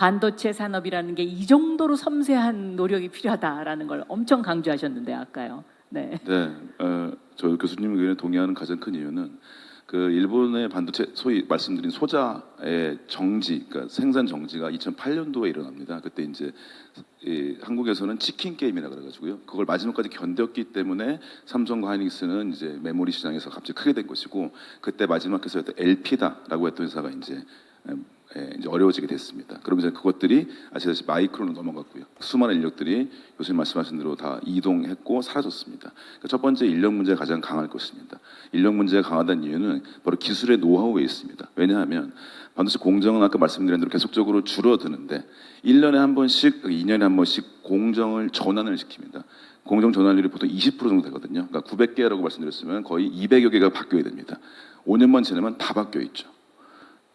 반도체 산업이라는 게 이 정도로 섬세한 노력이 필요하다라는 걸 엄청 강조하셨는데 아까요. 네. 네, 어, 저 교수님 의견에 동의하는 가장 큰 이유는 그 일본의 반도체 소위 말씀드린 소자의 정지, 그러니까 생산 정지가 2008년도에 일어납니다. 그때 이제 이 한국에서는 치킨 게임이라 그래가지고요. 그걸 마지막까지 견뎠기 때문에 삼성과 하이닉스는 이제 메모리 시장에서 갑자기 크게 된 것이고 그때 마지막 회사였던 LP다라고 했던 회사가 이제 음, 예, 이제 어려워지게 됐습니다. 그러면 이제 그것들이 아시다시피 마이크로로 넘어갔고요. 수많은 인력들이 교수님 말씀하신 대로 다 이동했고 사라졌습니다. 그러니까 첫 번째 인력 문제가 가장 강할 것입니다. 인력 문제가 강하다는 이유는 바로 기술의 노하우에 있습니다. 왜냐하면 반도체 공정은 아까 말씀드린 대로 계속적으로 줄어드는데 1년에 한 번씩, 2년에 한 번씩 공정을 전환을 시킵니다. 공정 전환율이 보통 20% 정도 되거든요. 그러니까 900개라고 말씀드렸으면 거의 200여 개가 바뀌어야 됩니다. 5년만 지나면 다 바뀌어 있죠.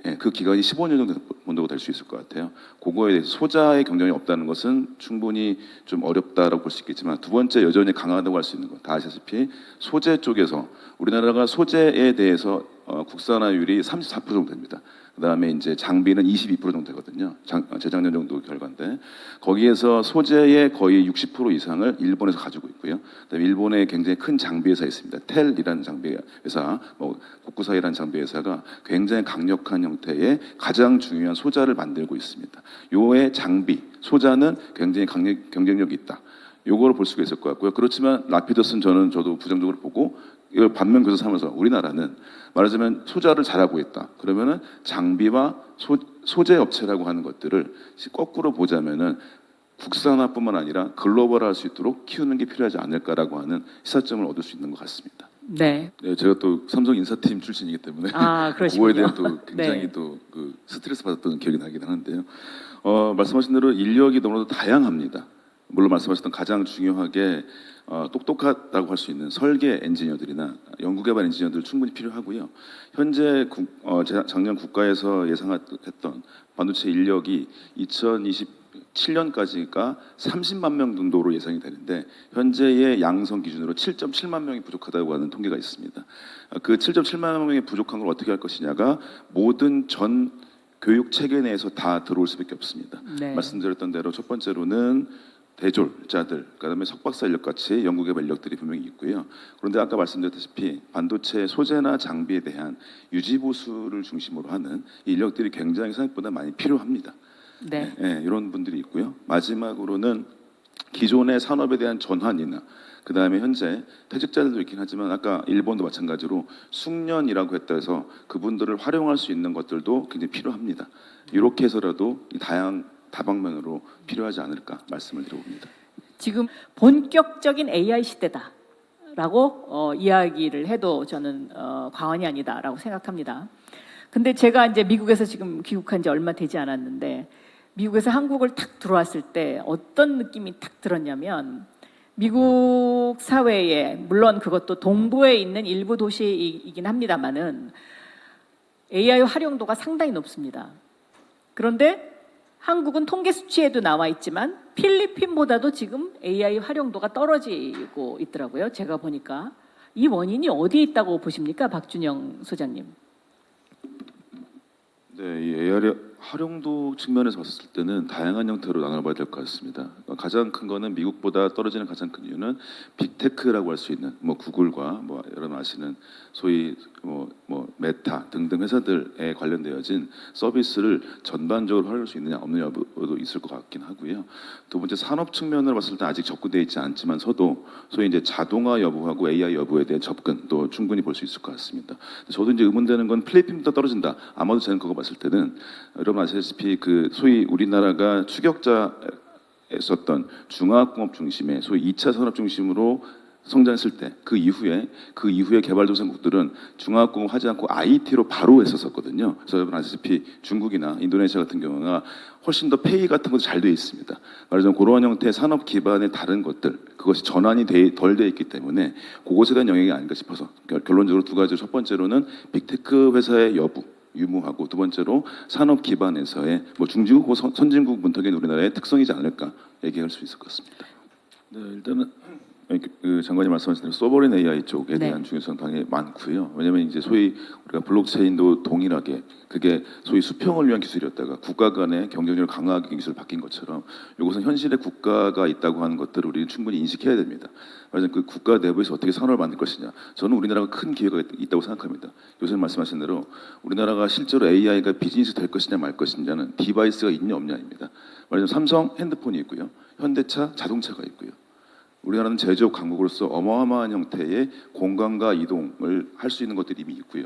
예, 그 기간이 15년 정도 될 수 있을 것 같아요. 그거에 대해서 소자의 경쟁이 없다는 것은 충분히 좀 어렵다라고 볼 수 있겠지만 두 번째 여전히 강하다고 할 수 있는 건 다 아시다시피 소재 쪽에서 우리나라가 소재에 대해서 어, 국산화율이 34% 정도 됩니다. 그다음에 이제 장비는 22% 정도 되거든요. 장- 어, 재작년 정도 결과인데 거기에서 소재의 거의 60% 이상을 일본에서 가지고 있고요. 그다음에 일본에 굉장히 큰 장비 회사 있습니다. 텔이라는 장비 회사, 뭐 국구사이라는 장비 회사가 굉장히 강력한 형태의 가장 중요한 소자를 만들고 있습니다. 요의 장비, 소자는 굉장히 강력, 경쟁력이 있다. 요거를 볼 수가 있을 것 같고요. 그렇지만 라피더스는 저는 저도 부정적으로 보고 이걸 반면 교사 삼아서 우리나라는 말하자면 소자를 잘하고 있다. 그러면은 장비와 소, 소재 업체라고 하는 것들을 거꾸로 보자면은 국산화뿐만 아니라 글로벌화할 수 있도록 키우는 게 필요하지 않을까라고 하는 시사점을 얻을 수 있는 것 같습니다. 네. 네, 제가 또 삼성 인사팀 출신이기 때문에 아, 그거에. 대한 또 굉장히 네. 또그 스트레스 받았던 기억이 나긴 하는데요. 어, 말씀하신 대로 인력이 너무나도 다양합니다. 물론 말씀하셨던 가장 중요하게 어, 똑똑하다고 할 수 있는 설계 엔지니어들이나 연구개발 엔지니어들 충분히 필요하고요. 현재 국, 어, 제- 작년 국가에서 예상했던 반도체 인력이 2027년까지가 30만 명 정도로 예상이 되는데 현재의 양성 기준으로 7.7만 명이 부족하다고 하는 통계가 있습니다. 어, 그 7.7만 명이 부족한 걸 어떻게 할 것이냐가 모든 전 교육 체계 내에서 다 들어올 수밖에 없습니다. 네. 말씀드렸던 대로 첫 번째로는 대졸자들, 그다음에 석박사 인력 같이 연구개발 인력들이 분명히 있고요. 그런데 아까 말씀드렸다시피 반도체 소재나 장비에 대한 유지 보수를 중심으로 하는 이 인력들이 굉장히 생각보다 많이 필요합니다. 네. 예, 이런 분들이 있고요. 마지막으로는 기존의 산업에 대한 전환이나 그 다음에 현재 퇴직자들도 있긴 하지만 아까 일본도 마찬가지로 숙련이라고 했다 해서 그분들을 활용할 수 있는 것들도 굉장히 필요합니다. 이렇게 해서라도 이 다양 다방면으로 필요하지 않을까 말씀을 드려봅니다. 지금 본격적인 AI 시대다라고 어, 이야기를 해도 저는 어, 과언이 아니다라고 생각합니다. 근데 제가 이제 미국에서 지금 귀국한 지 얼마 되지 않았는데 미국에서 한국을 탁 들어왔을 때 어떤 느낌이 탁 들었냐면 미국 사회에 물론 그것도 동부에 있는 일부 도시이긴 합니다만은 AI 활용도가 상당히 높습니다. 그런데 한국은 통계 수치에도 나와 있지만 필리핀보다도 지금 AI 활용도가 떨어지고 있더라고요. 제가 보니까 이 원인이 어디에 있다고 보십니까, 박준영 소장님? 네, 활용도 측면에서 봤을 때는 다양한 형태로 나눠봐야 될 것 같습니다. 가장 큰 거는 미국보다 떨어지는 가장 큰 이유는 빅테크라고 할 수 있는 뭐 구글과 뭐 여러분 아시는 소위 뭐, 뭐 메타 등등 회사들에 관련되어진 서비스를 전반적으로 활용할 수 있느냐 없느냐 여부도 있을 것 같긴 하고요. 두 번째 산업 측면으로 봤을 때 아직 접근되어 있지 않지만서도 소위 이제 자동화 여부하고 AI 여부에 대한 접근도 충분히 볼 수 있을 것 같습니다. 저도 이제 의문되는 건 필리핀보다 떨어진다. 아마도 저는 그거 봤을 때는 여러분 아시다시피 그 소위 우리나라가 추격자 했었던 중화학공업 중심의 소위 2차 산업 중심으로 성장했을 때 그 이후에 그 이후에 개발도상국들은 중화학공업 하지 않고 IT로 바로 했었었거든요. 그래서 여러분 아시다시피 중국이나 인도네시아 같은 경우가 훨씬 더 페이 같은 것도 잘 되어 있습니다. 말하자면 그러한 형태의 산업 기반의 다른 것들 그것이 전환이 덜 돼 있기 때문에 그것에 대한 영향이 아닌가 싶어서 결- 결론적으로 두 가지 첫 번째로는 빅테크 회사의 여부 유무하고 두 번째로 산업 기반에서의 뭐 선- 선진국 문턱인 우리나라의 특성이지 않을까 얘기할 수 있을 것 같습니다. 네, 일단은 그그 장관님 말씀하신 대로 소버린 AI 쪽에 네. 대한 중요성 당연히 많고요. 왜냐하면 이제 소위 우리가 블록체인도 동일하게 그게 소위 수평을 위한 기술이었다가 국가 간의 경쟁력을 강화하기 기술을 바뀐 것처럼 이것은 현실의 국가가 있다고 하는 것들을 우리는 충분히 인식해야 됩니다. 말하자면 그 국가 내부에서 어떻게 산업을 만들 것이냐. 저는 우리나라가 큰 기회가 있- 있다고 생각합니다. 교수님 말씀하신 대로 우리나라가 실제로 AI가 비즈니스 될 것이냐 말 것이냐는 디바이스가 있냐 없냐입니다. 말하자면 삼성 핸드폰이 있고요. 현대차 자동차가 있고요. 우리나라는 제조업 강국으로서 어마어마한 형태의 공간과 이동을 할 수 있는 것들이 이미 있고요.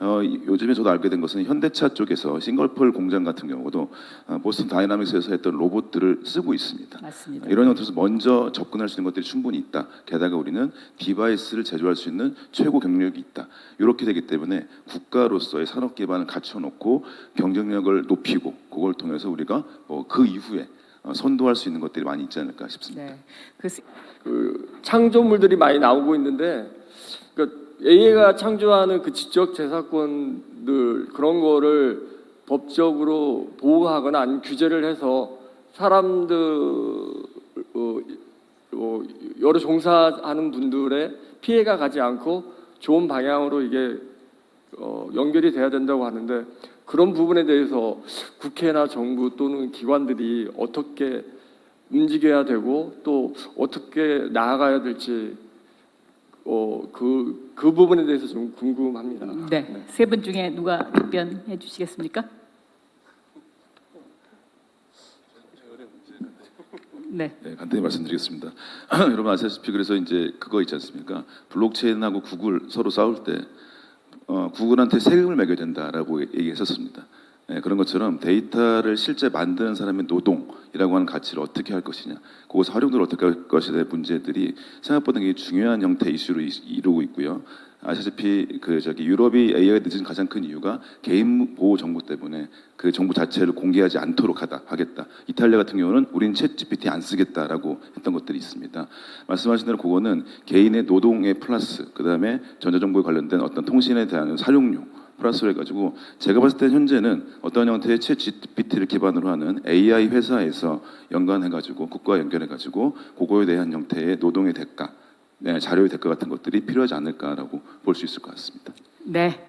어, 이- 요즘에 저도 알게 된 것은 현대차 쪽에서 싱가폴 공장 같은 경우도 어, 보스턴 다이나믹스에서 했던 로봇들을 쓰고 있습니다. 맞습니다. 이런 형태에서 먼저 접근할 수 있는 것들이 충분히 있다. 게다가 우리는 디바이스를 제조할 수 있는 최고 경력이 있다. 이렇게 되기 때문에 국가로서의 산업 기반을 갖춰놓고 경쟁력을 높이고 그걸 통해서 우리가 뭐 그 이후에 어, 선도할 수 있는 것들이 많이 있지 않을까 싶습니다. 네. 그 그 창조물들이 많이 나오고 있는데 그 AI가 창조하는 그 지적 재산권들 그런 거를 법적으로 보호하거나 아니면 규제를 해서 사람들 어, 어, 여러 종사하는 분들의 피해가 가지 않고 좋은 방향으로 이게 어, 연결이 돼야 된다고 하는데 그런 부분에 대해서 국회나 정부 또는 기관들이 어떻게 움직여야 되고 또 어떻게 나아가야 될지 어, 그, 그 부분에 대해서 좀 궁금합니다. 네. 세 분 중에 누가 답변해 주시겠습니까? 네. 네, 간단히 말씀드리겠습니다. 여러분 아시다시피 그래서 이제 그거 있지 않습니까? 블록체인하고 구글 서로 싸울 때 어, 구글한테 세금을 매겨야 된다라고 얘기했었습니다. 네, 그런 것처럼 데이터를 실제 만드는 사람의 노동이라고 하는 가치를 어떻게 할 것이냐, 그것을 활용도를 어떻게 할 대한 문제들이 생각보다 굉장히 중요한 형태의 이슈로 이- 이루고 있고요. 아시다시피 그 저기 유럽이 AI가 늦은 가장 큰 이유가 개인 보호 정보 때문에 그 정보 자체를 공개하지 않도록 하다 하겠다. 이탈리아 같은 경우는 우린 챗 GPT 안 쓰겠다라고 했던 것들이 있습니다. 말씀하신 대로 그거는 개인의 노동의 플러스 그다음에 전자정보에 관련된 어떤 통신에 대한 사용료 플러스로 해가지고 제가 봤을 때 현재는 어떤 형태의 챗 GPT를 기반으로 하는 AI 회사에서 연관해가지고 국가와 연결해가지고 그거에 대한 형태의 노동의 대가, 네, 자료의 대가 같은 것들이 필요하지 않을까라고 볼 수 있을 것 같습니다. 네.